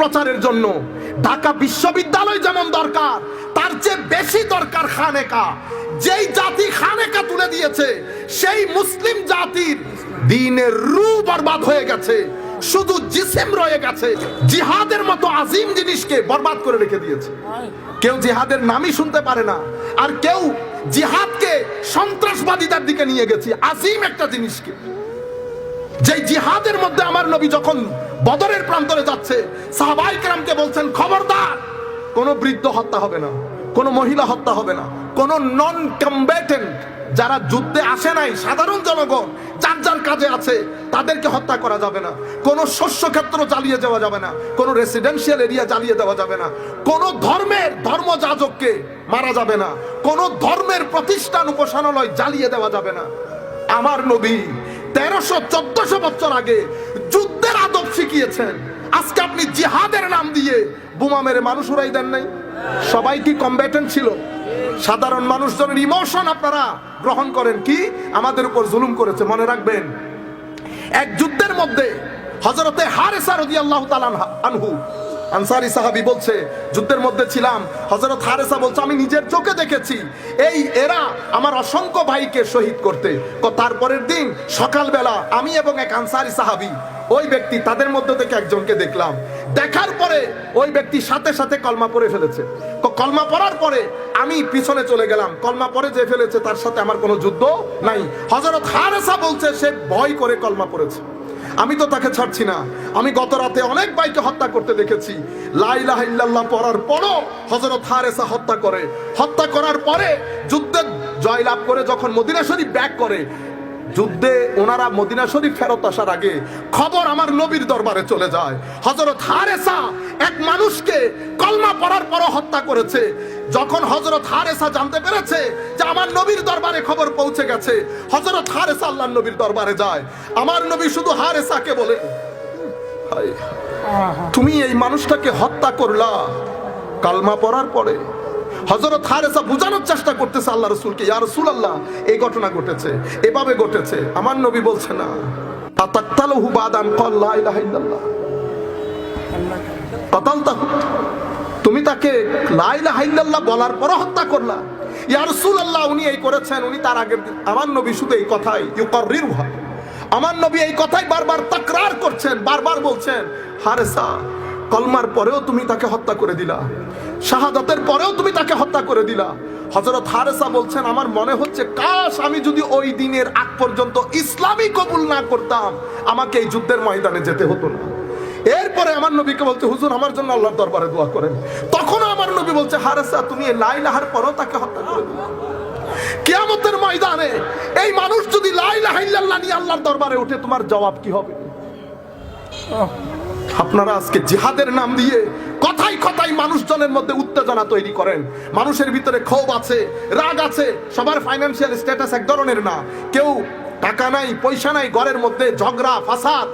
প্রচারের জন্য। ঢাকা বিশ্ববিদ্যালয় যেমন দরকার, তার চেয়ে বেশি দরকার খানেকা। যেই জাতি খানেকা তুলে দিয়েছে, সেই মুসলিম জাতির দিনের রু বরবাদ হয়ে গেছে। শুধু জিসিম রয়ে গেছে, জিহাদের মতো আজিম জিনিসকে বরবাদ করে রেখে দিয়েছে। কেউ জিহাদের নামই শুনতে পারে না, আর কেউ জিহাদকে সন্ত্রাসবাদীদের দিকে নিয়ে গেছে, আজিম একটা জিনিসকে। যে জিহাদের মধ্যে আমার নবী যখন বদরের প্রান্তরে যাচ্ছে, সাহাবাই কেরামকে বলছেন, খবরদার, কোনো বৃদ্ধ হত্যা হবে না, কোনো মহিলা হত্যা হবে না, কোনো নন কম্বেটেন্ট যারা যুদ্ধে আসে নাই, সাধারণ জনগণ, যার যার কাজে আছে, তাদেরকে হত্যা করা যাবে না। কোনো শস্য ক্ষেত্র জ্বালিয়ে দেওয়া যাবে না, কোনো রেসিডেন্সিয়াল এরিয়া জ্বালিয়ে দেওয়া যাবে না। কোনো ধর্মের ধর্মযাজককে মারা যাবে না, কোনো ধর্মের প্রতিষ্ঠান, উপাসনালয় জ্বালিয়ে দেওয়া যাবে না। আমার নবী তেরোশো চোদ্দশো বছর আগে যুদ্ধের আদব শিখিয়েছেন। আজকে আপনি জিহাদের নাম দিয়ে বোমা মেরে মানুষ উড়াই দেন নাই। সবাই কি কম্ব্যাটেন্ট ছিল? সাধারণ মানুষজনের ইমোশন আপনারা গ্রহণ করেন কি? আমাদের উপর জুলুম করেছে, মনে রাখবেন। এক যুদ্ধের মধ্যে হজরতে হারেসা রদি আল্লাহ আনহু আনসারি সাহাবি বলছে, যুদ্ধের মধ্যে ছিলাম। হজরত হারেসা বলছে, আমি নিজের চোখে দেখেছি। এই এরা আমার অসংখ্য ভাইকে শহীদ করতে। তারপরের দিন সকালবেলা আমি এবং এক আনসারি সাহাবি, ওই ব্যক্তি তাদের মধ্যে থেকে একজনকে দেখলাম। দেখার পরে ওই ব্যক্তি সাথে সাথে কলমা পড়ে ফেলেছে। কলমা পড়ার পরে আমি পিছনে চলে গেলাম। কলমা পরে যে ফেলেছে, তার সাথে আমার কোনো যুদ্ধ নাই। হজরত হারেসা বলছে, সে ভয় করে কলমা পড়েছে আমি তো তাকে ছাড়ছি না। আমি গত রাতে অনেক বাইকে হত্যা করতে দেখেছি। লাইলাহ ইল্লাল্লাহ পড়ার পরও হজরত হারেসা হত্যা করে। হত্যা করার পরে যুদ্ধে জয়লাভ করে যখন মদিনা শরীফ ব্যাক করে যুদ্ধে ওনারা মদিনা শরীফ ফেরত আসার আগে খবর আমার নবীর দরবারে চলে যায়। হজরত হারেসা এক মানুষকে কলমা পড়ার পরও হত্যা করেছে। যখন হজরত হারেসা জানতে পেরেছে যে আমার নবীর দরবারে খবর পৌঁছে গেছে হজরত হারেসা আল্লাহ নবীর দরবারে যায়। আমার নবী শুধু হারেসাকে বলে তুমি এই মানুষটাকে হত্যা করলা। কালমা পড়ার পরে হজরত হারেসা বোঝানোর চেষ্টা করতেছে আল্লাহ রসুলকে, ইয়া রসুল আল্লাহ এই ঘটনা ঘটেছে, এভাবে ঘটেছে, আমার নবী বলছে না। আতাক্তালহু বাদান ক্বাল লা ইলাহা ইল্লাল্লাহ। কাতালতাহু তুমি তাকে লা ইলাহা ইল্লাল্লাহ বলার পর হত্যা করলা। ইয়া রাসূলুল্লাহ, উনি এই করেছেন, উনি তার আগের দিন, আমার নবী শুধু এই কথাই ইউকাররিরুহা আমার নবী এই কথাই বারবার তাকরার করছেন, বারবার বলছেন, হারেসা কলমার পরেও তুমি তাকে হত্যা করে দিলা। শাহাদাতের পরেও তুমি তাকে হত্যা করে দিলা। হজরত হারেসা বলছেন, আমার মনে হচ্ছে, কাশ, আমি যদি ওই দিনের আগ পর্যন্ত ইসলামই কবুল না করতাম, আমাকে এই যুদ্ধের ময়দানে যেতে হতো না। এরপরে আমার নবীকে বলছে, হুজুর, আমার জন্য আল্লাহর দরবারে দোয়া করেন। তখনও আমার নবী বলছে, হারেসা, তুমি লাই লাহার পরও তাকে হত্যা করে দিলে। কিয়ামতের ময়দানে এই মানুষ যদি লাই লাহাইল্লাহ নিয়ে আল্লাহর দরবারে উঠে তোমার জবাব কি হবে? আপনারা আজকে জিহাদের নাম দিয়ে কথাই কথাই মানুষজনের মধ্যে উত্তেজনা তৈরি করেন। মানুষের ভিতরে ক্ষোভ আছে, রাগ আছে, সবার ফাইন্যান্সিয়াল স্ট্যাটাস এক ধরনের না। কেউ টাকা নাই, পয়সা নাই, ঘরের মধ্যে ঝগড়া, ফাসাদ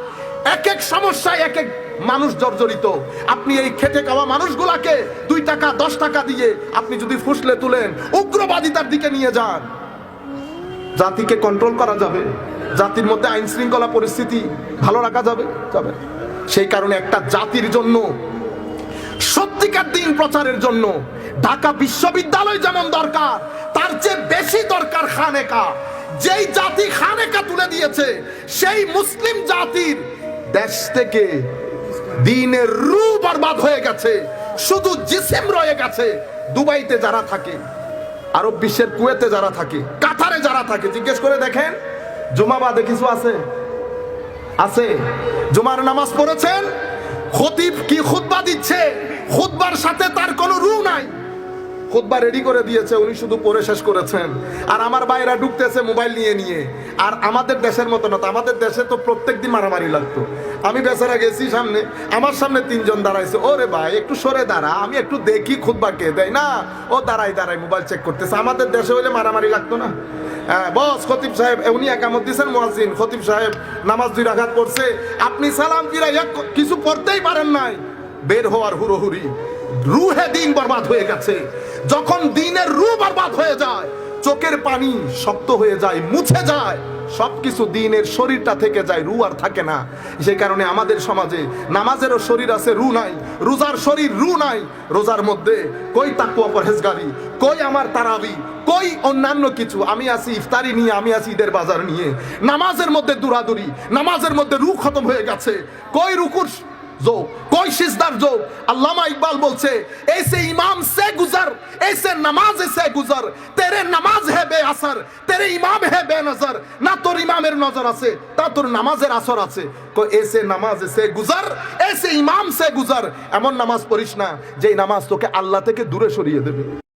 এক এক সমস্যায় এক এক মানুষ জর্জরিত। আপনি এই খেটে খাওয়া মানুষগুলাকে দুই টাকা, দশ টাকা দিয়ে আপনি যদি ফুসলে তুলেন, উগ্রবাদিতার দিকে নিয়ে যান। জাতিকে কন্ট্রোল করা যাবে। জাতির মধ্যে আইন শৃঙ্খলা পরিস্থিতি ভালো রাখা যাবে যাবে। সেই কারণে একটা জাতির জন্য, সত্যিকার দিন প্রচারের জন্য ঢাকা বিশ্ববিদ্যালয় যেমন দরকার, তার চেয়ে বেশি দরকার খানেকা। যেই জাতি খানেকা তুলে দিয়েছে, সেই মুসলিম জাতির দেশ থেকে দিনের রু বরবাদ হয়ে গেছে, শুধু জিসিম রয়ে গেছে, দুবাইতে যারা থাকে, আরব বিশ্বের কুয়েতে যারা থাকে, কাতারে যারা থাকে, জিজ্ঞেস করে দেখেন, জুমাবাদে কিছু আছে? আছে। জুমার নামাজ পড়েছেন। খতিব কি খুতবা দিচ্ছে? খুতবার সাথে তার কোনো রু নাই। খুতবা রেডি করে দিয়েছে, উনি শুধু পড়ে শেষ করেছেন। আর আমার বাইরা ঢুকতেছে মোবাইল নিয়ে নিয়ে। আর আমাদের দেশের মতো না, তো আমাদের দেশে তো প্রত্যেক দিন মারামারি লাগতো। আমি বেচারা গেছি সামনে, আমার সামনে তিনজন দাঁড়াইছে। ওরে ভাই, একটু সরে দাঁড়া, আমি একটু দেখি খুতবা কে দেয়। না, ও দাঁড়াই দাঁড়াই মোবাইল চেক করতেছে। আমাদের দেশে হইলে মারামারি লাগতো না। হ্যাঁ, বস খতিব সাহেব উনি একামত দিচ্ছেন মোয়াজিন খতিব সাহেব নামাজ দুই রাখাত পড়ছে। আপনি সালাম দিরা কিছু পড়তেই পারেন নাই। বের হওয়ার হুড়োহুড়ি। রুহে দিন বরবাদ হয়ে গেছে। যখন দিনের রু বরবাদ হয়ে যায় চোখের পানি শক্ত হয়ে যায়, মুছে যায়। সবকিছু দিনের শরীরটা থেকে যায়, রু আর থাকে না। সেই কারণে আমাদের সমাজে নামাজেরও শরীর আছে, রু নাই। রোজার শরীর রু নাই। রোজার মধ্যে কই তাকুয়া পরহেজগারি, কই আমার তারাবি, কই অন্যান্য কিছু। আমি আছি ইফতারি নিয়ে, আমি আছি ঈদের বাজার নিয়ে। নামাজের মধ্যে দূরাদুরি, নামাজের মধ্যে রু খতম হয়ে গেছে। কই রুকুর ذوق কই সিজদার ذوق আল্লামা ইকবাল বলছে ऐसे ইমাম সে গুজর, এসে নামাজ সে গুজর, তেরে নামাজ হে বে আসর, তেরে ইমাম হে বে নজর, না তোর ইমামের নজর আছে তা তোর নামাজের আসর আছে। কো এসে নামাজ সে গুজর ऐसे ইমাম সে গুজার। এমন নামাজ পড়িস না, যেই নামাজ তোকে আল্লাহ থেকে দূরে সরিয়ে দেবে।